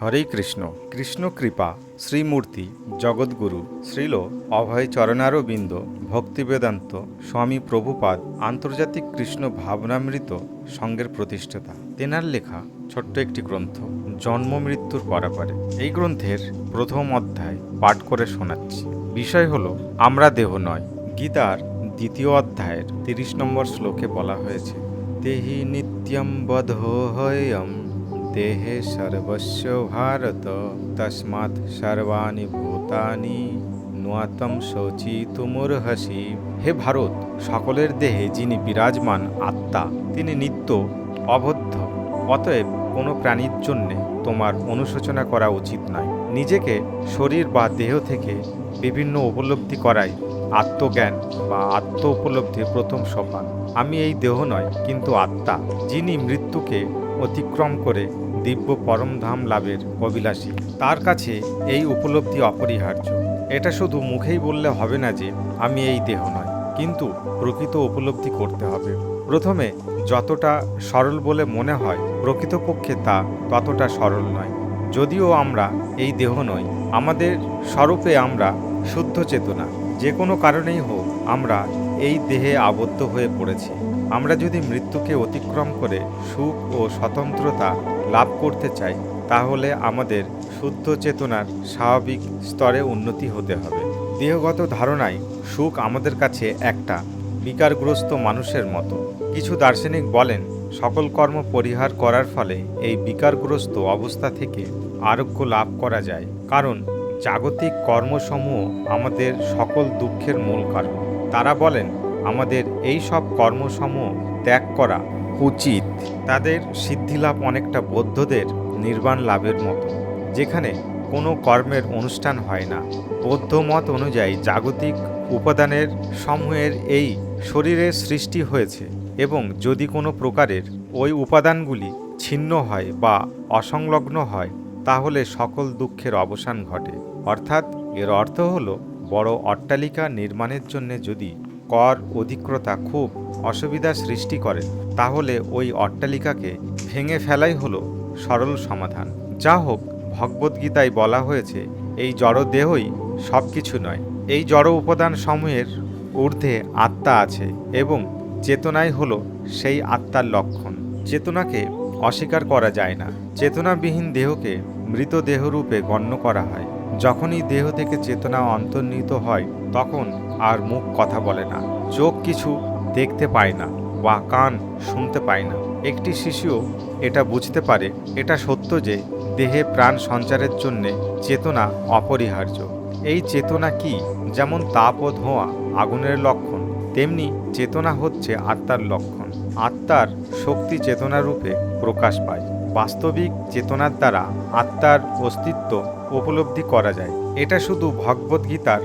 হরে কৃষ্ণ। কৃষ্ণ কৃপা, শ্রীমূর্তি জগৎগুরু শ্রীল, অভয় চরণারবিন্দ, ভক্তিবেদান্ত, স্বামী প্রভুপাদ, আন্তর্জাতিক কৃষ্ণ ভাবনামৃত সঙ্গের প্রতিষ্ঠাতা। তেনার লেখা ছোট্ট একটি গ্রন্থ, জন্ম মৃত্যুর পরাপারে। এই গ্রন্থের প্রথম অধ্যায় পাঠ করে শোনাচ্ছি। বিষয় হলো, আমরা দেহ নয়। গীতার দ্বিতীয় অধ্যায়ের তিরিশ নম্বর শ্লোকে বলা হয়েছে, দেহি নিত্যম বধোহয়ম দেহে সর্বস্ব ভারত তস্মাৎ সর্বাণি ভূতানি নুয়াতম শৌচি তুমুরহসি হে ভারত সকলের দেহে যিনি বিরাজমান আত্মা, তিনি নিত্য অবদ্ধ, অতএব কোনো প্রাণীর জন্যে তোমার অনুশোচনা করা উচিত নয়। নিজেকে শরীর বা দেহ থেকে বিভিন্ন উপলব্ধি করাই আত্মজ্ঞান বা আত্ম উপলব্ধির প্রথম সোপান। আমি এই দেহ নয়, কিন্তু আত্মা, যিনি মৃত্যুকে অতিক্রম করে দিব্য পরমধাম লাভের অভিলাষী। তার কাছে এই উপলব্ধি অপরিহার্য। এটা শুধু মুখেই বললে হবে না যে, আমি এই দেহ নয়, কিন্তু প্রকৃত উপলব্ধি করতে হবে। প্রথমে, যতটা সরল বলে মনে হয় প্রকৃতপক্ষে তা ততটা সরল নয়। যদিও আমরা এই দেহ নই, আমাদের স্বরূপে আমরা শুদ্ধ চেতনা যে কোনো কারণেই হোক, আমরা এই দেহে আবদ্ধ হয়ে পড়েছি। আমরা যদি মৃত্যুকে অতিক্রম করে সুখ ও স্বতন্ত্রতা লাভ করতে চাই, তাহলে আমাদের শুদ্ধ চেতনার স্বাভাবিক স্তরে উন্নতি হতে হবে। দেহগত ধারণায় সুখ আমাদের কাছে একটা বিকারগ্রস্ত মানুষের মতো। কিছু দার্শনিক বলেন, সকল কর্ম পরিহার করার ফলে এই বিকারগ্রস্ত অবস্থা থেকে আরোগ্য লাভ করা যায়। কারণ জাগতিক কর্মসমূহ আমাদের সকল দুঃখের মূল কারণ। তারা বলেন আমাদের এই সব কর্মসমূহ ত্যাগ করা উচিত। তাদের সিদ্ধিলাভ অনেকটা বৌদ্ধদের নির্বাণ লাভের মতো, যেখানে কোনো কর্মের অনুষ্ঠান হয় না। বৌদ্ধ মত অনুযায়ী জাগতিক উপাদানের সমূহের এই শরীরের সৃষ্টি হয়েছে এবং যদি কোনো প্রকারের ওই উপাদানগুলি ছিন্ন হয় বা অসংলগ্ন হয়, তাহলে সকল দুঃখের অবসান ঘটে। অর্থাৎ এর অর্থ হলো বড় অট্টালিকা নির্মাণের জন্য যদি কর, অধিক্রতা খুব অসুবিধা সৃষ্টি করে। তাহলে ওই অট্টালিকাকে ভেঙে ফেলাই হলো সরল সমাধান। যা হোক, ভগবদ্গীতায় বলা হয়েছে, এই জড় দেহই সব কিছু নয়। এই জড় উপাদান সমূহের ঊর্ধ্বে আত্মা আছে এবং চেতনাই হলো সেই আত্মার লক্ষণ। চেতনাকে অস্বীকার করা যায় না। চেতনাবিহীন দেহকে মৃত দেহরূপে গণ্য করা হয়। যখনই দেহ থেকে চেতনা অন্তর্নিহিত হয়, তখন আর মুখ কথা বলে না। চোখ কিছু দেখতে পায় না বা কান শুনতে পায় না। একটি শিশুও এটা বুঝতে পারে, এটা সত্য যে দেহে প্রাণ সঞ্চারের জন্যে চেতনা অপরিহার্য। এই চেতনা কি? যেমন তাপ ও ধোঁয়া, আগুনের লক্ষণ, তেমনি চেতনা হচ্ছে আত্মার লক্ষণ। আত্মার শক্তি চেতনা রূপে প্রকাশ পায়। বাস্তবিক চেতনার দ্বারা আত্মার অস্তিত্ব উপলব্ধি করা যায়। এটা শুধু ভগবদ্গীতার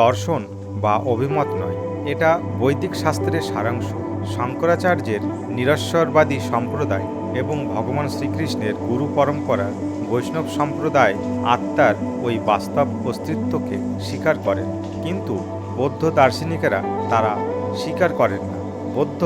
দর্শন বা অভিমত নয়, এটা বৈদিক শাস্ত্রের সারাংশ। শঙ্করাচার্যের নিরস্বরবাদী সম্প্রদায় এবং ভগবান শ্রীকৃষ্ণের গুরু পরম্পরা বৈষ্ণব সম্প্রদায় আত্মার ওই বাস্তব অস্তিত্বকে স্বীকার করেন। কিন্তু বৌদ্ধ দার্শনিকেরা তারা স্বীকার করেন না। বৌদ্ধ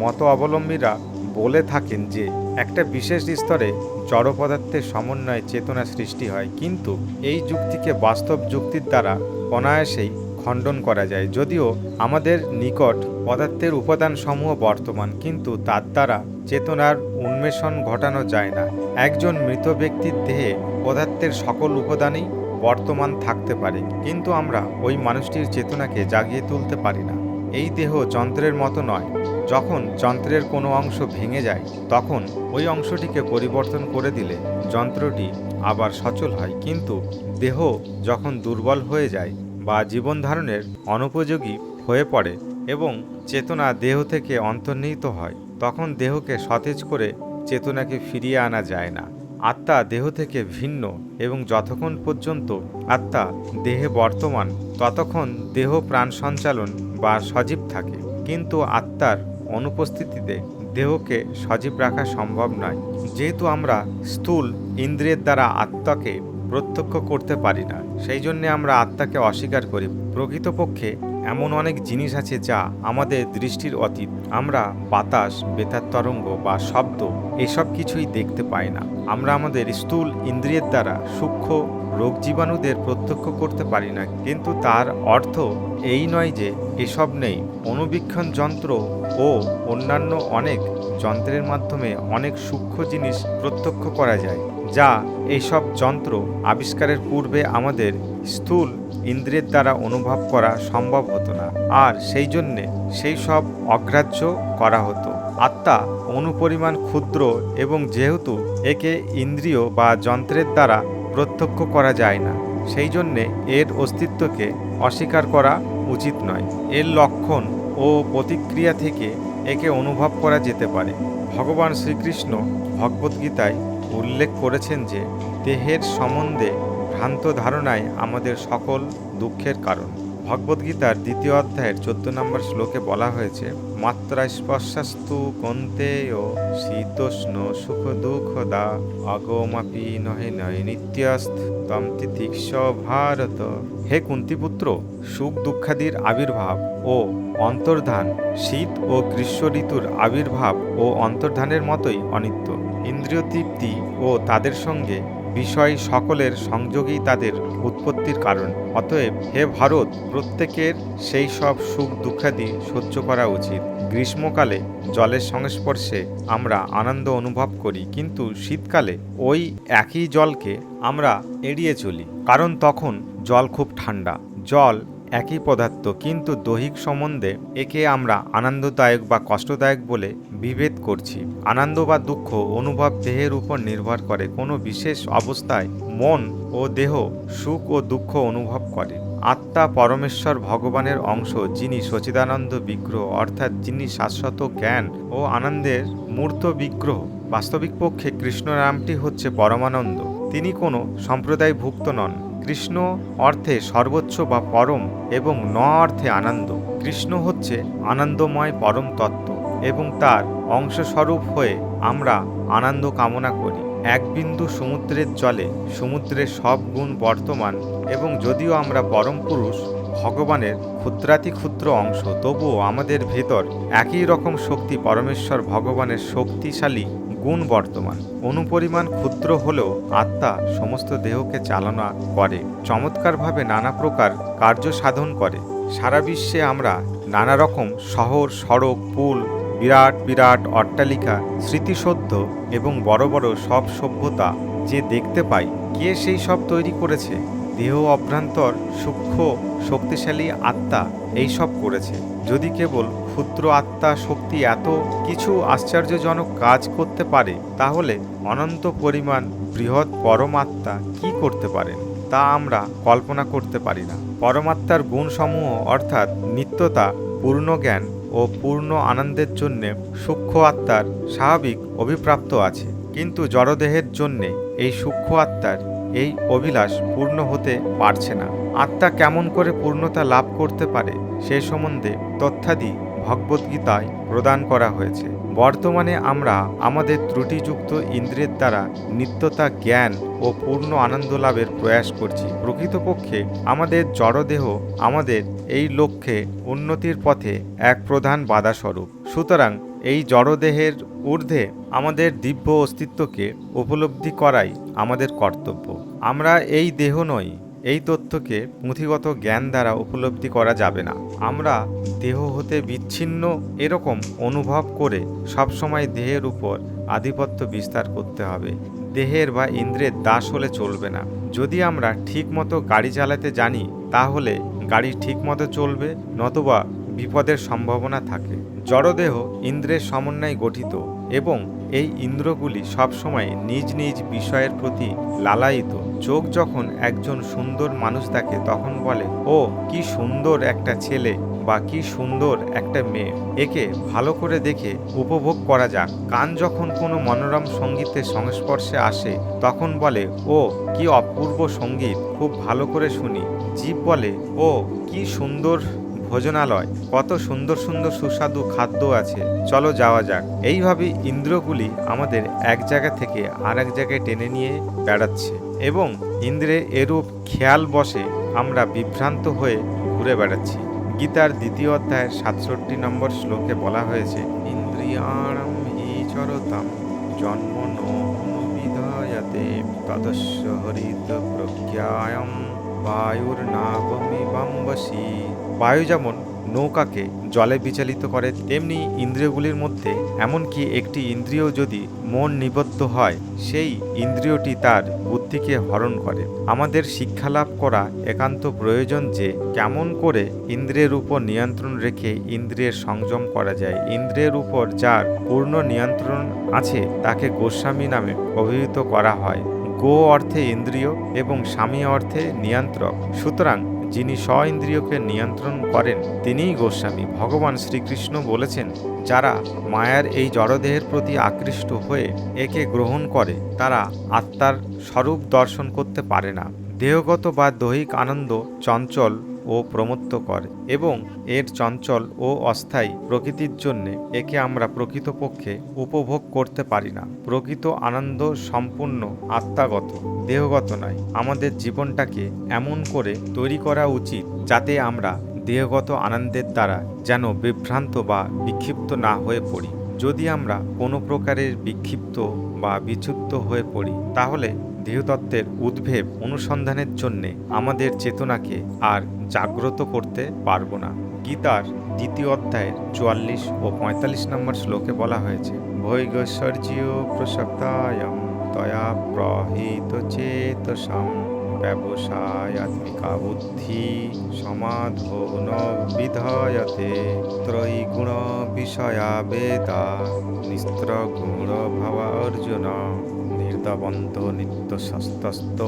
মত অবলম্বীরা বলে থাকেন যে, একটা বিশেষ স্তরে জড় পদার্থের সমন্বয়ে চেতনা সৃষ্টি হয়, কিন্তু এই যুক্তিকে বাস্তব যুক্তির দ্বারা অনায়াসেই খণ্ডন করা যায়। যদিও আমাদের নিকট পদার্থের উপাদানসমূহ বর্তমান, কিন্তু তার দ্বারা চেতনার উন্মেষণ ঘটানো যায় না। একজন মৃত ব্যক্তির দেহে পদার্থের সকল উপাদানই বর্তমান থাকতে পারে, কিন্তু আমরা ওই মানুষটির চেতনাকে জাগিয়ে তুলতে পারি না। এই দেহ যন্ত্রের মতো নয়। যখন যন্ত্রের কোনো অংশ ভেঙে যায়, তখন ওই অংশটিকে পরিবর্তন করে দিলে যন্ত্রটি আবার সচল হয়। কিন্তু দেহ যখন দুর্বল হয়ে যায় বা জীবন ধারণের অনুপযোগী হয়ে পড়ে এবং চেতনা দেহ থেকে অন্তর্নিহিত হয়, তখন দেহকে সতেজ করে চেতনাকে ফিরিয়ে আনা যায় না। আত্মা দেহ থেকে ভিন্ন এবং যতক্ষণ পর্যন্ত আত্মা দেহে বর্তমান, ততক্ষণ দেহ প্রাণ সঞ্চালন বা সজীব থাকে। কিন্তু আত্মার অনুপস্থিতিতে দেহকে সজীব রাখা সম্ভব নয়। যেহেতু আমরা স্থূল ইন্দ্রিয়ের দ্বারা আত্মাকে প্রত্যক্ষ করতে পারি না, সেই জন্যে আমরা আত্মাকে অস্বীকার করি। প্রকৃতপক্ষে এমন অনেক জিনিস আছে যা আমাদের দৃষ্টির অতীত। আমরা বাতাস, বেতার তরঙ্গ বা শব্দ এসব কিছুই দেখতে পাই না। আমরা আমাদের স্থূল ইন্দ্রিয়ের দ্বারা সূক্ষ্ম রোগ জীবাণুদের প্রত্যক্ষ করতে পারি না, কিন্তু তার অর্থ এই নয় যে এসব নেই। অনুবীক্ষণ যন্ত্র ও অন্যান্য অনেক যন্ত্রের মাধ্যমে অনেক সূক্ষ্ম জিনিস প্রত্যক্ষ করা যায়। যা এইসব যন্ত্র আবিষ্কারের পূর্বে আমাদের স্থূল ইন্দ্রিয়ের দ্বারা অনুভব করা সম্ভব হতো না। আর সেই জন্যে সেই সব অগ্রাহ্য করা হতো। আত্মা অনুপরিমাণ ক্ষুদ্র এবং যেহেতু একে ইন্দ্রিয় বা যন্ত্রের দ্বারা প্রত্যক্ষ করা যায় না, সেই জন্যে এর অস্তিত্বকে অস্বীকার করা উচিত নয়। এর লক্ষণ ও প্রতিক্রিয়া থেকে একে অনুভব করা যেতে পারে। ভগবান শ্রীকৃষ্ণ ভগবদ্গীতায় উল্লেখ করেছেন যে দেহের সম্বন্ধে ভ্রান্ত ধারণাই আমাদের সকল দুঃখের কারণ। ভগবদ্গীতার দ্বিতীয় অধ্যায়ের চোদ্দ নম্বর শ্লোকে বলা হয়েছে মাত্রা স্পর্শাস্তু কন্তে ও শীতোষ্ণ সুখ দুঃখ দা অগমাপি নহে নয় নিত্যাস্ত তম তিতিক্ষ ভারত। হে কুন্তিপুত্র, সুখ দুঃখাদির আবির্ভাব ও অন্তর্ধান, শীত ও গ্রীষ্ম ঋতুর আবির্ভাব ও অন্তর্ধানের মতোই অনিত্য। ইন্দ্রিয় তৃপ্তি ও তাদের সঙ্গে বিষয় সকলের সংযোগই তাদের উৎপত্তির কারণ। অতএব হে ভারত, প্রত্যেকের সেই সব সুখ দুঃখাদি সহ্য করা উচিত। গ্রীষ্মকালে জলের সংস্পর্শে আমরা আনন্দ অনুভব করি, কিন্তু শীতকালে ওই একই জলকে আমরা এড়িয়ে চলি। কারণ তখন জল খুব ঠান্ডা। জল একই পদার্থ কিন্তু দৈহিক সম্বন্ধে একে আমরা আনন্দদায়ক বা কষ্টদায়ক বলে বিভেদ করছি। আনন্দ বা দুঃখ অনুভব দেহের উপর নির্ভর করে। কোনো বিশেষ অবস্থায় মন ও দেহ সুখ ও দুঃখ অনুভব করে। আত্মা পরমেশ্বর ভগবানের অংশ, যিনি সচিদানন্দ বিগ্রহ, অর্থাৎ যিনি শাশ্বত জ্ঞান ও আনন্দের মূর্ত বিগ্রহ। বাস্তবিক পক্ষে কৃষ্ণ নামটি হচ্ছে পরমানন্দ। তিনি কোনো সম্প্রদায়ভুক্ত নন। কৃষ্ণ অর্থে সর্বোচ্চ বা পরম এবং ন অর্থে আনন্দ। কৃষ্ণ হচ্ছে আনন্দময় পরম তত্ত্ব এবং তার অংশস্বরূপ হয়ে আমরা আনন্দ কামনা করি। এক বিন্দু সমুদ্রের জলে সমুদ্রের সব গুণ বর্তমান এবং যদিও আমরা পরম পুরুষ, ভগবানের ক্ষুদ্রাতি ক্ষুদ্র অংশ, তবুও আমাদের ভেতর একই রকম শক্তি পরমেশ্বর ভগবানের শক্তিশালী গুণ বর্তমান। অনুপরিমাণ ক্ষুদ্র হলেও আত্মা সমস্ত দেহকে চালনা করে, চমৎকারভাবে নানা প্রকার কার্য সাধন করে। সারা বিশ্বে আমরা নানা রকম শহর, সড়ক, পুল, বিরাট বিরাট অট্টালিকা স্মৃতিসদ্ধ এবং বড় বড় সব সভ্যতা যে দেখতে পাই, কে সেই সব তৈরি করেছে? দেহ অভ্রান্তর সূক্ষ্ম, শক্তিশালী আত্মা এই সব করেছে। যদি কেবল ক্ষুদ্র আত্মা শক্তি এত কিছু আশ্চর্যজনক কাজ করতে পারে, তাহলে অনন্ত পরিমাণ বৃহৎ পরমাত্মা কি করতে পারেন? তা আমরা কল্পনা করতে পারি না। পরমাত্মার গুণসমূহ অর্থাৎ নিত্যতা, পূর্ণ জ্ঞান ও পূর্ণ আনন্দের জন্যে সূক্ষ্ম আত্মার স্বাভাবিক অভিপ্রাপ্ত আছে। কিন্তু জড়দেহের জন্যে এই সূক্ষ্ম আত্মার এই অভিলাষ পূর্ণ হতে পারছে না। আত্মা কেমন করে পূর্ণতা লাভ করতে পারে সে সম্বন্ধে তথ্যাদি ভগবদ্গীতায় প্রদান করা হয়েছে। বর্তমানে আমরা আমাদের ত্রুটিযুক্ত ইন্দ্রের দ্বারা নিত্যতা জ্ঞান ও পূর্ণ আনন্দ লাভের প্রয়াস করছি। প্রকৃতপক্ষে আমাদের জড়দেহ আমাদের এই লক্ষ্যে উন্নতির পথে এক প্রধান বাধাস্বরূপ। সুতরাং এই জড়দেহের ঊর্ধ্বে আমাদের দিব্য অস্তিত্বকে উপলব্ধি করাই আমাদের কর্তব্য। আমরা এই দেহ নই এই তথ্যকে পুঁথিগত জ্ঞান দ্বারা উপলব্ধি করা যাবে না। আমরা দেহ হতে বিচ্ছিন্ন এরকম অনুভব করে সবসময় দেহের উপর আধিপত্য বিস্তার করতে হবে। দেহের বা ইন্দ্রের দাস হলে চলবে না। যদি আমরা ঠিকমতো গাড়ি চালাতে জানি, তাহলে গাড়ি ঠিকমতো চলবে, নতুবা বিপদের সম্ভাবনা থাকে। জড়দেহ ইন্দ্রের সমন্বয়ে গঠিত এবং এই ইন্দ্রগুলি সবসময় নিজ নিজ বিষয়ের প্রতি লালায়িত। চোখ যখন একজন সুন্দর মানুষ দেখে তখন বলে, ও, কি সুন্দর একটা ছেলে বা কি সুন্দর একটা মেয়ে। একে ভালো করে দেখে উপভোগ করা যাক। কান যখন কোনো মনোরম সঙ্গীতের সংস্পর্শে আসে, তখন বলে, ও, কি অপূর্ব সংগীত, খুব ভালো করে শুনি। জীব বলে, ও, কি সুন্দর ভোজনালয়। কত সুন্দর সুন্দর সুস্বাদু খাদ্য আছে। চলো যাওয়া যাক। এইভাবে ইন্দ্রগুলি আমাদের এক জায়গা থেকে আর এক জায়গায় টেনে নিয়ে বেড়াচ্ছে এবং ইন্দ্রে এরূপ খেয়াল বসে আমরা বিভ্রান্ত হয়ে ঘুরে বেড়াচ্ছি। গীতার দ্বিতীয় অধ্যায়ের সাতষট্টি নম্বর শ্লোকে বলা হয়েছে ইন্দ্রিয়াণম ইচরতাম জন্ম অনুবিধায়তে, তদস্য হরিত প্রজ্ঞায়ম বায়ুর নাবমিবাম্বসী বায়ু যেমন নৌকাকে জলে বিচলিত করে, তেমনি ইন্দ্রিয়গুলির মধ্যে, এমনকি একটি ইন্দ্রিয় যদি মন নিবদ্ধ হয়, সেই ইন্দ্রিয়টি তার বুদ্ধিকে হরণ করে। আমাদের শিক্ষা লাভ করা একান্ত প্রয়োজন যে, কেমন করে ইন্দ্রিয়ের উপর নিয়ন্ত্রণ রেখে ইন্দ্রিয়ের সংযম করা যায়। ইন্দ্রিয়ের উপর যার পূর্ণ নিয়ন্ত্রণ আছে, তাকে গোস্বামী নামে অভিহিত করা হয়। গো অর্থে ইন্দ্রিয় এবং স্বামী অর্থে নিয়ন্ত্রক। সুতরাং যিনি স্ব ইন্দ্রিয়কে নিয়ন্ত্রণ করেন, তিনিই গোস্বামী। ভগবান শ্রীকৃষ্ণ বলেছেন, যারা মায়ার এই জড়দেহের প্রতি আকৃষ্ট হয়ে একে গ্রহণ করে, তারা আত্মার স্বরূপ দর্শন করতে পারে না। দেহগত বা দৈহিক আনন্দ, চঞ্চল ও প্রমত্তকর এবং এর চঞ্চল ও অস্থায়ী প্রকৃতির জন্য একে আমরা প্রকৃতপক্ষে উপভোগ করতে পারি না। প্রকৃত আনন্দ সম্পূর্ণ আত্মাগত, দেহগত নয়। আমাদের জীবনটাকে এমন করে তৈরি করা উচিত যাতে আমরা দেহগত আনন্দের দ্বারা যেন বিভ্রান্ত বা বিক্ষিপ্ত না হয়ে পড়ি। যদি আমরা কোনো প্রকারের বিক্ষিপ্ত বা বিচ্যুত হয়ে পড়ি, তাহলে দেহতত্ত্বের উদ্ভেব অনুসন্ধানের জন্যে আমাদের চেতনাকে আর জাগ্রত করতে পারব না। গীতার দ্বিতীয় অধ্যায়ের চুয়াল্লিশ ও পঁয়তাল্লিশ নম্বর শ্লোকে বলা হয়েছে, ভৈগশ্বর্যীয় প্রসক্তায়ম তয়া প্রহিত চেতসাম ব্যবসায়াত্মিকা বুদ্ধি সমাধো ন বিধয়তে ত্রয়ীগুণ বিষয়া বেদা নিস্ত্র গুণ ভাব অর্জুন নির্দবন্ত নিত্য সস্তস্ত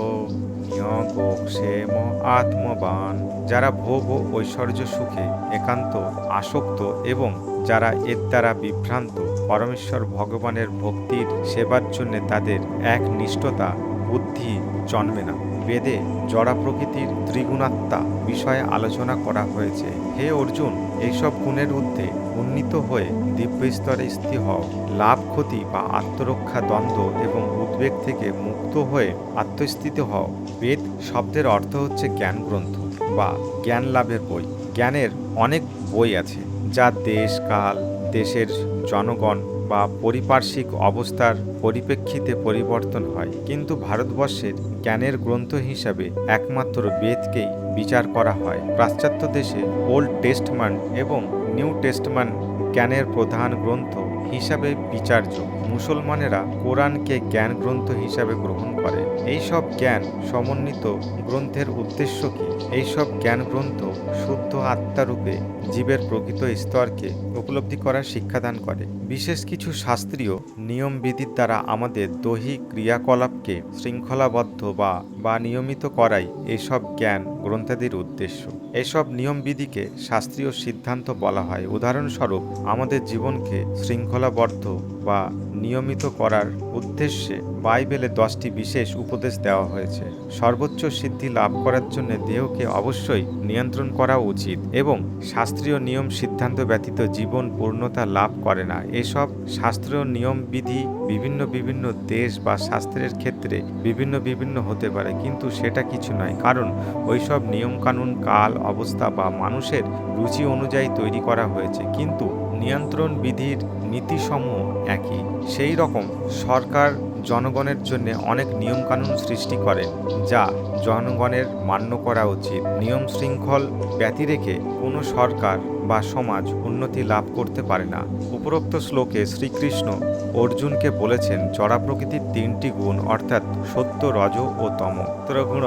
নিয়োগক্ষেম আত্মবান যারা ভোগ ও ঐশ্বর্য সুখে একান্ত, আসক্ত এবং যারা এর দ্বারা বিভ্রান্ত, পরমেশ্বর ভগবানের ভক্তির সেবার জন্য তাদের এক নিষ্ঠতা, বুদ্ধি জন্মে না। বেদে জড়া প্রকৃতির ত্রিগুণাত্মা বিষয়ে আলোচনা করা হয়েছে। হে অর্জুন, এইসব গুণের ঊর্ধ্বে উন্নীত হয়ে দিব্য স্তরে স্থির হও। লাভ, ক্ষতি বা আত্মরক্ষা, দ্বন্দ্ব এবং উদ্বেগ থেকে মুক্ত হয়ে আত্মস্থিত হও। বেদ শব্দের অর্থ হচ্ছে জ্ঞান গ্রন্থ বা জ্ঞান লাভের বই। জ্ঞানের অনেক বই আছে, যা দেশ, কাল, দেশের জনগণ বা পারিপার্শ্বিক অবস্থার পরিপ্রেক্ষিতে পরিবর্তন হয়। কিন্তু ভারতবর্ষের জ্ঞানের গ্রন্থ হিসাবে একমাত্র বেদকেই বিচার করা হয়। পাশ্চাত্য দেশে ওল্ড টেস্টম্যান্ট এবং নিউ টেস্টমান জ্ঞানের প্রধান গ্রন্থ হিসাবে বিচার্য। মুসলমানেরা কোরআনকে জ্ঞান গ্রন্থ হিসাবে গ্রহণ করে। এইসব জ্ঞান সমন্বিত গ্রন্থের উদ্দেশ্য কি? এইসব জ্ঞান গ্রন্থ শুদ্ধ আত্মারূপে জীবের প্রকৃত স্তরকে উপলব্ধি করার শিক্ষাদান করে। বিশেষ কিছু শাস্ত্রীয় নিয়মবিধির দ্বারা আমাদের দৈহিক ক্রিয়াকলাপকে শৃঙ্খলাবদ্ধ বা বা নিয়মিত করাই এসব জ্ঞান গ্রন্থাদির উদ্দেশ্য। এসব নিয়মবিধিকে শাস্ত্রীয় সিদ্ধান্ত বলা হয়। উদাহরণস্বরূপ, আমাদের জীবনকে শৃঙ্খলাবদ্ধ বা নিয়মিত করার উদ্দেশ্যে বাইবেলে দশটি বিশেষ উপদেশ দেওয়া হয়েছে। সর্বোচ্চ সিদ্ধি লাভ করার জন্য দেহকে অবশ্যই নিয়ন্ত্রণ করা উচিত এবং শাস্ত্রীয় নিয়ম সিদ্ধান্ত ব্যতীত জীবন পূর্ণতা লাভ করে না। এসব শাস্ত্রীয় নিয়ম বিধি বিভিন্ন বিভিন্ন দেশ বা শাস্ত্রের ক্ষেত্রে বিভিন্ন বিভিন্ন হতে পারে, কিন্তু সেটা কিছু নয়, কারণ ওইসব নিয়মকানুন, কাল, অবস্থা বা মানুষের রুচি অনুযায়ী তৈরি করা হয়েছে। কিন্তু নিয়ন্ত্রণ বিধির নীতিসমূহ একই। সেই রকম সরকার জনগণের জন্য অনেক নিয়মকানুন সৃষ্টি করেন যা জনগণের মান্য করা উচিত। নিয়ম শৃঙ্খল ব্যতি রেখে কোনো সরকার বা সমাজ উন্নতি লাভ করতে পারে না। উপরোক্ত শ্লোকে শ্রীকৃষ্ণ অর্জুনকে বলেছেন জড়া প্রকৃতির তিনটি গুণ, অর্থাৎ সত্য, রজ ও তম। ত্রগুণ,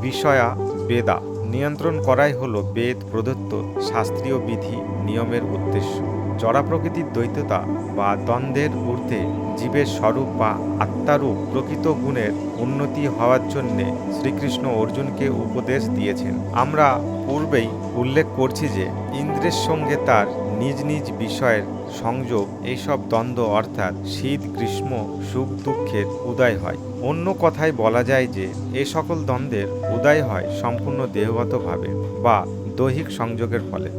বিষয়া, বেদা। নিয়ন্ত্রণ করাই হলো বেদ, প্রদত্ত শাস্ত্রীয় বিধি, নিয়মের উদ্দেশ্য। জড়া প্রকৃতির দ্বৈততা বা দ্বন্দ্বের ঊর্ধ্বে জীবের স্বরূপ বা আত্মারূপ প্রকৃত গুণের উন্নতি হওয়ার জন্যে শ্রীকৃষ্ণ অর্জুনকে উপদেশ দিয়েছেন। আমরা পূর্বেই উল্লেখ করছি যে ইন্দ্রের সঙ্গে তার নিজ নিজ বিষয়ের সংযোগ, এইসব দ্বন্দ্ব অর্থাৎ শীত, গ্রীষ্ম, সুখ, দুঃখের উদয় হয়। অন্য কথায় বলা যায় যে এ সকল দ্বন্দ্বের উদয় হয় সম্পূর্ণ দেহগতভাবে বা দৈহিক সংযোগের ফলে।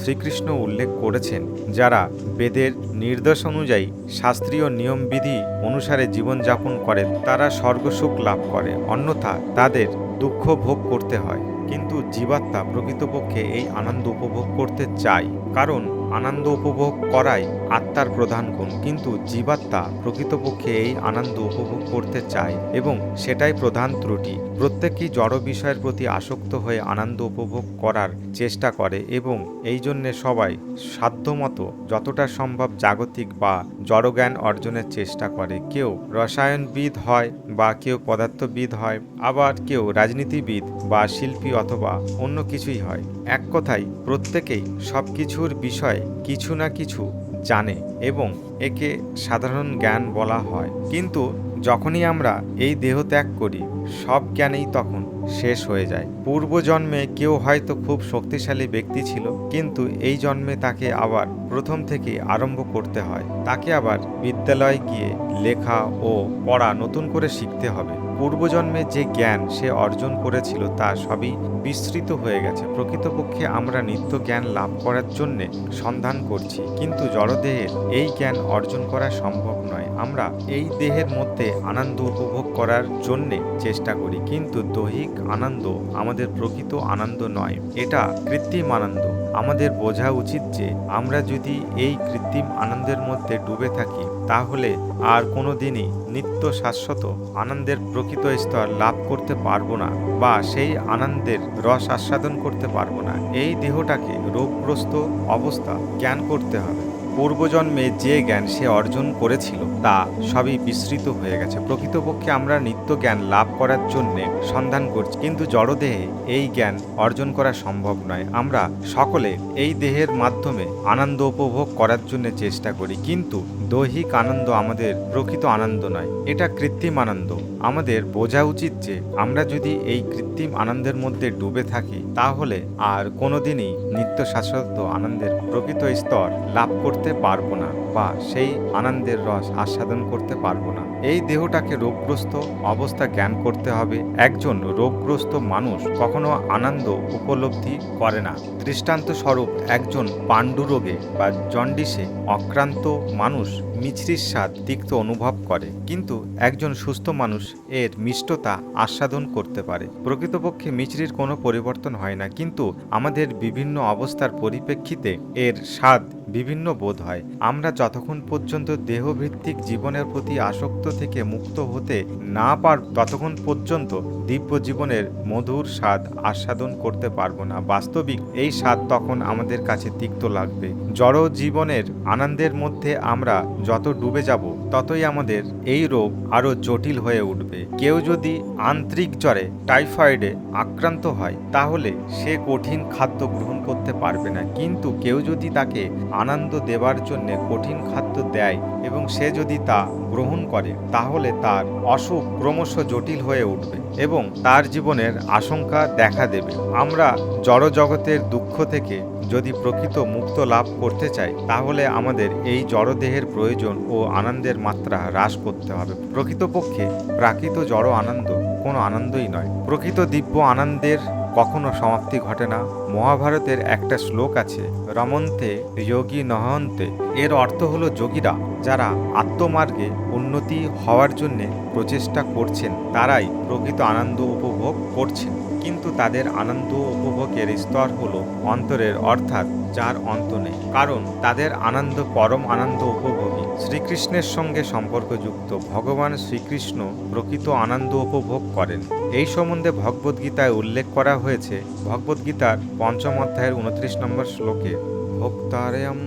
শ্রীকৃষ্ণ উল্লেখ করেছেন, যারা বেদের নির্দেশ অনুযায়ী শাস্ত্রীয় নিয়মবিধি অনুসারে জীবনযাপন করে, তারা স্বর্গসুখ লাভ করে, অন্যথা তাদের দুঃখ ভোগ করতে হয়। কিন্তু জীবাত্মা প্রকৃতপক্ষে এই আনন্দ উপভোগ করতে চায়, কারণ আনন্দ উপভোগ করাই আত্মার প্রধান গুণ। কিন্তু জীবাত্মা প্রকৃতপক্ষে এই আনন্দ উপভোগ করতে চায় এবং সেটাই প্রধান ত্রুটি। প্রত্যেকেই জড় বিষয়ের প্রতি আসক্ত হয়ে আনন্দ উপভোগ করার চেষ্টা করে এবং এই জন্যে সবাই সাধ্যমতো যতটা সম্ভব জাগতিক বা জড়জ্ঞান অর্জনের চেষ্টা করে। কেউ রসায়নবিদ হয় বা কেউ পদার্থবিদ হয়, আবার কেউ রাজনীতিবিদ বা শিল্পী অথবা অন্য কিছুই হয়। এক কথায়, প্রত্যেকেই সব কিছুর বিষয়ে কিছু না কিছু জানে এবং একে সাধারণ জ্ঞান বলা হয়। কিন্তু যখনই আমরা এই দেহ ত্যাগ করি সব জ্ঞানেই তখন শেষ হয়ে যায়। পূর্বজন্মে কেউ হয়তো খুব শক্তিশালী ব্যক্তি ছিল, কিন্তু এই জন্মে তাকে আবার প্রথম থেকে আরম্ভ করতে হয়। তাকে আবার বিদ্যালয়ে গিয়ে লেখা ও পড়া নতুন করে শিখতে হবে। পূর্বজন্মে যে জ্ঞান সে অর্জন করেছিল তা সবই বিস্তৃত হয়ে গেছে। প্রকৃতপক্ষে আমরা নিত্য জ্ঞান লাভ করার জন্যে সন্ধান করছি, কিন্তু জড়দেহের এই জ্ঞান অর্জন করা সম্ভব নয়। আমরা এই দেহের মধ্যে আনন্দ উপভোগ করার জন্যে চেষ্টা করি, কিন্তু দৈহিক আনন্দ আমাদের প্রকৃত আনন্দ নয়, এটা কৃত্রিম আনন্দ। আমাদের বোঝা উচিত যে আমরা যদি এই কৃত্রিম আনন্দের মধ্যে ডুবে থাকি তাহলে আর কোনো দিনই নিত্য শাশ্বত আনন্দের প্রকৃত স্তর লাভ করতে পারব না বা সেই আনন্দের রস আস্বাদন করতে পারব না। এই দেহটাকে রোগগ্রস্ত অবস্থা জ্ঞান করতে হবে। পূর্বজন্মে যে জ্ঞান সে অর্জন করেছিল তা সবই বিস্তৃত হয়ে গেছে। প্রকৃতপক্ষে আমরা নিত্য জ্ঞান লাভ করার জন্যে সন্ধান করছি, কিন্তু জড়দেহে এই জ্ঞান অর্জন করা সম্ভব নয়। আমরা সকলে এই দেহের মাধ্যমে আনন্দ উপভোগ করার জন্য চেষ্টা করি, কিন্তু দৈহিক আনন্দ আমাদের প্রকৃত আনন্দ নয়, এটা কৃত্রিম আনন্দ। আমাদের বোঝা উচিত যে আমরা যদি এই কৃত্রিম আনন্দের মধ্যে ডুবে থাকি, তাহলে আর কোনোদিনই নিত্য শাশ্বত আনন্দের প্রকৃত স্তর লাভ করতে পারব না বা সেই আনন্দের রস আস্বাদন করতে পারব না। এই দেহটাকে রোগগ্রস্ত অবস্থা জ্ঞান করতে হবে। একজন রোগগ্রস্ত মানুষ কখনো আনন্দ উপলব্ধি করে না। দৃষ্টান্ত স্বরূপ একজন পাণ্ডুরোগে বা জন্ডিসে অক্রান্ত মানুষ মিছরির স্বাদ তিক্ত অনুভব করে, কিন্তু একজন সুস্থ মানুষ এর মিষ্টতা আস্বাদন করতে পারে। প্রকৃতপক্ষে মিছরির কোনো পরিবর্তন হয় না, কিন্তু আমাদের বিভিন্ন অবস্থার পরিপ্রেক্ষিতে এর স্বাদ বিভিন্ন বোধ হয়। আমরা যতক্ষণ পর্যন্ত দেহভিত্তিক জীবনের প্রতি আসক্ত থেকে মুক্ত হতে না পার, ততক্ষণ পর্যন্ত দিব্য জীবনের মধুর স্বাদ আস্বাদন করতে পারব না। বাস্তবিক এই স্বাদ তখন আমাদের কাছে তিক্ত লাগবে। জড় জীবনের আনন্দের মধ্যে আমরা যত ডুবে যাব, ততই আমাদের এই রোগ আরও জটিল হয়ে উঠবে। কেউ যদি আন্তরিক জ্বরে, টাইফয়েডে আক্রান্ত হয়, তাহলে সে কঠিন খাদ্য গ্রহণ করতে পারবে না। কিন্তু কেউ যদি তাকে আনন্দ দেবার জন্য কঠিন খাদ্য দেয় এবং সে যদি তা গ্রহণ করে, তাহলে তার অসুখ ক্রমশ জটিল হয়ে উঠবে এবং তার জীবনের আশঙ্কা দেখা দেবে। আমরা জড়জগতের দুঃখ থেকে যদি প্রকৃত মুক্ত লাভ করতে চাই, তাহলে আমাদের এই জড়দেহের প্রয়োজন ও আনন্দের মাত্রা হ্রাস করতে হবে। প্রকৃতপক্ষে প্রাকৃত জড় আনন্দ কোনো আনন্দই নয়। প্রকৃত দিব্য আনন্দের কখনো সমাপ্তি ঘটে না। মহাভারতের একটা শ্লোক আছে, রমন্তে যোগী নহন্তে। এর অর্থ হলো যোগীরা যারা আত্মমার্গে উন্নতি হওয়ার জন্য প্রচেষ্টা করছেন, তারাই প্রকৃত আনন্দ উপভোগ করছেন। কিন্তু তাদের আনন্দ উপভোগের স্তর হল অন্তরের, অর্থাৎ যার অন্ত নেই। কারণ তাদের আনন্দ পরম আনন্দ উপভোগী। শ্রীকৃষ্ণের সঙ্গে সম্পর্কযুক্ত ভগবান শ্রীকৃষ্ণ প্রকৃত আনন্দ উপভোগ করেন। এই সম্বন্ধে ভগবদ্গীতায় উল্লেখ করা হয়েছে, ভগবদ্গীতার পঞ্চম অধ্যায়ের উনত্রিশ নম্বর শ্লোকে, ভোক্তারয়ম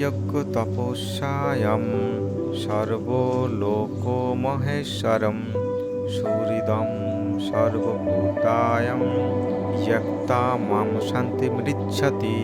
যজ্ঞ তপস্যায়ম সর্বলোক মহেশ্বরম সুহৃদম সর্বভূতায়ম শান্তি মৃচ্ছতি।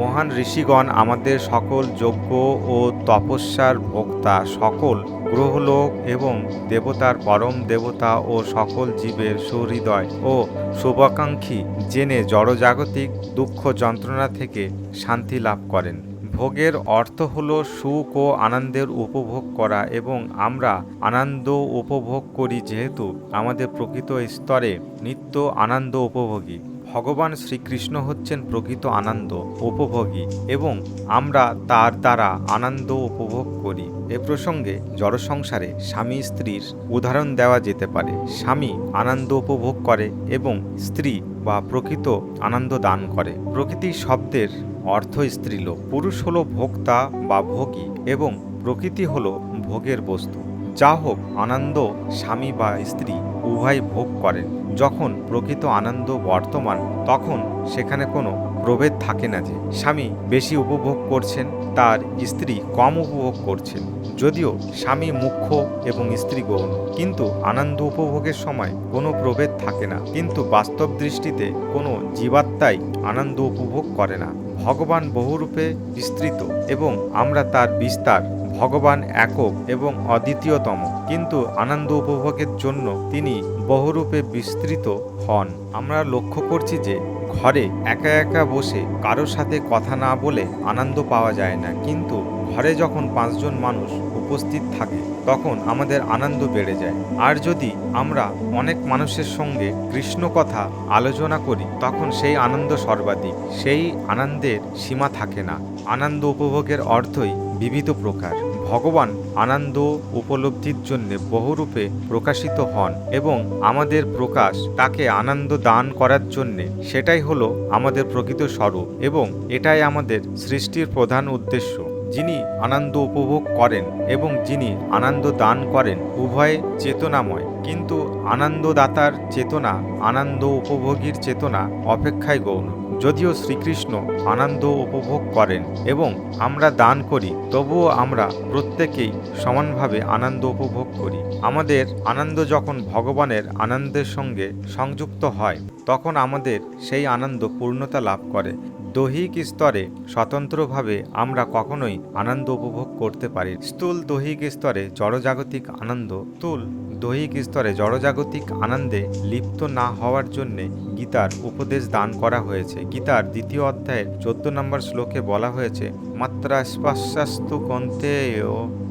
মহান ঋষিগণ, আমাদের সকল যজ্ঞ ও তপস্যার ভোক্তা, সকল গ্রহলোক এবং দেবতার পরম দেবতা ও সকল জীবের সুহৃদয় ও শুভাকাঙ্ক্ষী, জেনে জড়জাগতিক দুঃখ যন্ত্রণা থেকে শান্তি লাভ করেন। ভোগের অর্থ হল সুখ ও আনন্দের উপভোগ করা এবং আমরা আনন্দ উপভোগ করি যেহেতু আমাদের প্রকৃত স্তরে নিত্য আনন্দ উপভোগী। ভগবান শ্রীকৃষ্ণ হচ্ছেন প্রকৃত আনন্দ, উপভোগী এবং আমরা তার দ্বারা আনন্দ উপভোগ করি। এ প্রসঙ্গে জড় সংসারে স্বামী স্ত্রীর উদাহরণ দেওয়া যেতে পারে। স্বামী আনন্দ উপভোগ করে এবং স্ত্রী বা প্রকৃত আনন্দ দান করে। প্রকৃতি শব্দের অর্থ স্ত্রীলোক। পুরুষ হলো ভোক্তা বা ভোগী এবং প্রকৃতি হলো ভোগের বস্তু। যা হোক আনন্দ স্বামী বা স্ত্রী উভয় ভোগ করেন। যখন প্রকৃত আনন্দ বর্তমান, তখন সেখানে কোনো প্রভেদ থাকে না যে, স্বামী বেশি উপভোগ করছেন, তার স্ত্রী কম উপভোগ করছেন। যদিও স্বামী মুখ্য এবং স্ত্রী গৌণ, কিন্তু আনন্দ উপভোগের সময় কোনো প্রভেদ থাকে না। কিন্তু বাস্তব দৃষ্টিতে কোনো জীবাত্মাই আনন্দ উপভোগ করে না। ভগবান বহুরূপে বিস্তৃত এবং আমরা তার বিস্তার ভগবান একক এবং অদ্বিতীয়তম। কিন্তু আনন্দ উপভোগের জন্য তিনি বহুরূপে বিস্তৃত হন। আমরা লক্ষ্য করছি যে, ঘরে একা একা বসে কারোর সাথে কথা না বলে আনন্দ পাওয়া যায় না। কিন্তু ঘরে যখন পাঁচজন মানুষ উপস্থিত থাকে, তখন আমাদের আনন্দ বেড়ে যায়। আর যদি আমরা অনেক মানুষের সঙ্গে কৃষ্ণ কথা আলোচনা করি, তখন সেই আনন্দ সর্বাধিক। সেই আনন্দের সীমা থাকে না। আনন্দ উপভোগের অর্থই বিবিধ প্রকার। ভগবান আনন্দ উপলব্ধির জন্য বহুরূপে প্রকাশিত হন এবং আমাদের প্রকাশ তাকে আনন্দ দান করার জন্যে সেটাই হলো আমাদের প্রকৃত স্বরূপ এবং এটাই আমাদের সৃষ্টির প্রধান উদ্দেশ্য। যিনি আনন্দ উপভোগ করেন এবং যিনি আনন্দ দান করেন উভয় চেতনাময়। কিন্তু আনন্দদাতার চেতনা, আনন্দ উপভোগীর চেতনা অপেক্ষায় গৌণ। যদিও শ্রীকৃষ্ণ আনন্দ উপভোগ করেন এবং আমরা দান করি, তবুও আমরা প্রত্যেকেই সমানভাবে আনন্দ উপভোগ করি। আমাদের আনন্দ যখন ভগবানের আনন্দের সঙ্গে সংযুক্ত হয়, তখন আমাদের সেই আনন্দ পূর্ণতা লাভ করে। দৈহিক স্তরে স্বতন্ত্রভাবে আমরা কখনোই আনন্দ উপভোগ করতে পারি স্থূল দৈহিক স্তরে জড়জাগতিক আনন্দ, স্থূল দৈহিক স্তরে জড়জাগতিক আনন্দে লিপ্ত না হওয়ার জন্যে গীতার উপদেশ দান করা হয়েছে। গীতার দ্বিতীয় অধ্যায়ের চোদ্দ নম্বর শ্লোকে বলা হয়েছে, মাত্রা স্পর্শাস্তু কন্তেয়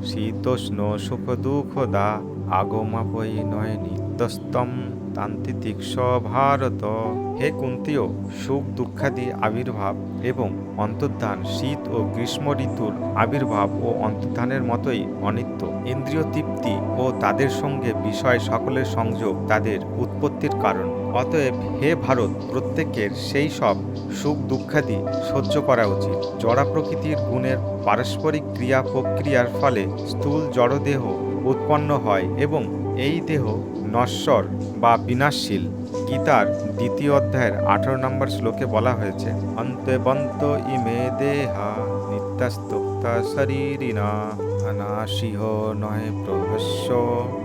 শীতোষ্ণ সুখ দুঃখদা আগমাপয়ী নয় নিত্যস্তম তান্ত্রিক ভারত হে কুন্তীয়, সুখ দুঃখাদি আবির্ভাব এবং অন্তর্ধান শীত ও গ্রীষ্ম ঋতুর আবির্ভাব ও অন্তর্ধানের মতোই অনিত্য। ইন্দ্রিয় তৃপ্তি ও তাদের সঙ্গে বিষয় সকলের সংযোগ তাদের উৎপত্তির কারণ। অতএব হে ভারত, প্রত্যেকের সেই সব সুখ দুঃখাদি সহ্য করা উচিত। জড়া প্রকৃতির গুণের পারস্পরিক ক্রিয়া প্রক্রিয়ার ফলে স্থূল জড়দেহ উৎপন্ন হয় এবং এই দেহ নশ্বর বা বিনাশশীল, গীতার দ্বিতীয় অধ্যায়ের আঠারো নম্বর শ্লোকে বলা হয়েছে অন্তবন্ত ইমে দেহা নিত্যাস্তক্তা শরীরিনা অনাশিহ নয় প্রভস্য,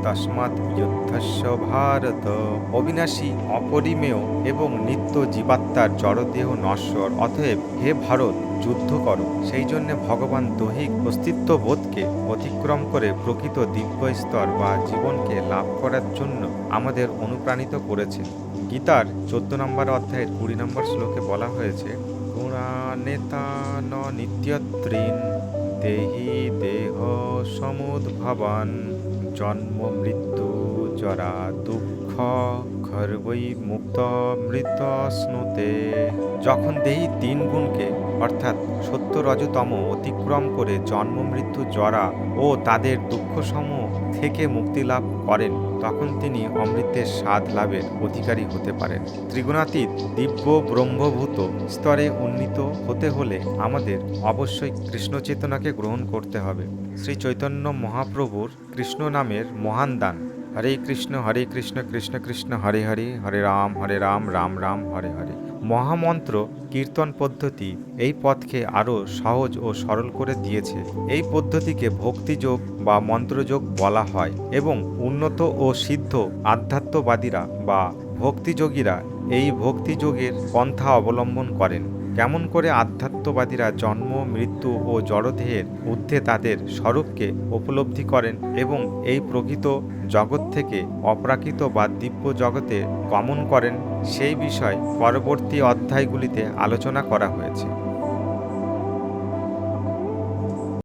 তস্মাৎ যুদ্ধস্য ভারত। অবিনাশী, অপরিমেয় এবং নিত্য জীবাত্মার জড়দেহ নশ্বর। অতএব হে ভারত, যুদ্ধ করো। সেই জন্য ভগবান দৈহিক অস্তিত্ব বোধকে অতিক্রম করে প্রকৃত দিব্য স্তর বা জীবনকে লাভ করার জন্য আমাদের অনুপ্রাণিত করেছে। গীতার চোদ্দ নম্বর অধ্যায়ের কুড়ি নম্বর শ্লোকে বলা হয়েছে গুণানেতা নিত্যত্রিন। দেহি দেহ সমুদ্ভবান জন্ম মৃত্যু জরা দুঃখ খর্বই মুক্ত মৃত স্নুতে। যখন দেহি তিন গুণকে, অর্থাৎ সত্য রজতম অতিক্রম করে জন্ম মৃত্যু জরা ও তাদের দুঃখসমূহ থেকে মুক্তি লাভ করেন। তখন তিনি অমৃতের স্বাদ লাভের অধিকারী হতে পারেন। ত্রিগুণাতীত, দিব্য, ব্রহ্মভূত স্তরে উন্নীত হতে হলে আমাদের অবশ্যই কৃষ্ণ চেতনাকে গ্রহণ করতে হবে। শ্রী চৈতন্য মহাপ্রভুর কৃষ্ণ নামের মহান দান। হরে কৃষ্ণ হরে কৃষ্ণ কৃষ্ণ কৃষ্ণ, হরে হরে হরে রাম হরে রাম রাম রাম, হরে হরে। মহামন্ত্র, কীর্তন পদ্ধতি এই পথকে আরও সহজ ও সরল করে দিয়েছে। এই পদ্ধতিকে ভক্তিযোগ বা মন্ত্রযোগ বলা হয় এবং উন্নত ও সিদ্ধ আধ্যাত্মবাদীরা বা ভক্তিযোগীরা এই ভক্তিযোগের পন্থা অবলম্বন করেন। কেমন করে আধ্যাত্মবাদীরা জন্ম, মৃত্যু ও জড়দেহের ঊর্ধ্বে তাদের স্বরূপকে উপলব্ধি করেন এবং এই প্রকৃত জগৎ থেকে অপ্রাকৃত বা দিব্য জগতে গমন করেন সেই বিষয় পরবর্তী অধ্যায়গুলিতে আলোচনা করা হয়েছে।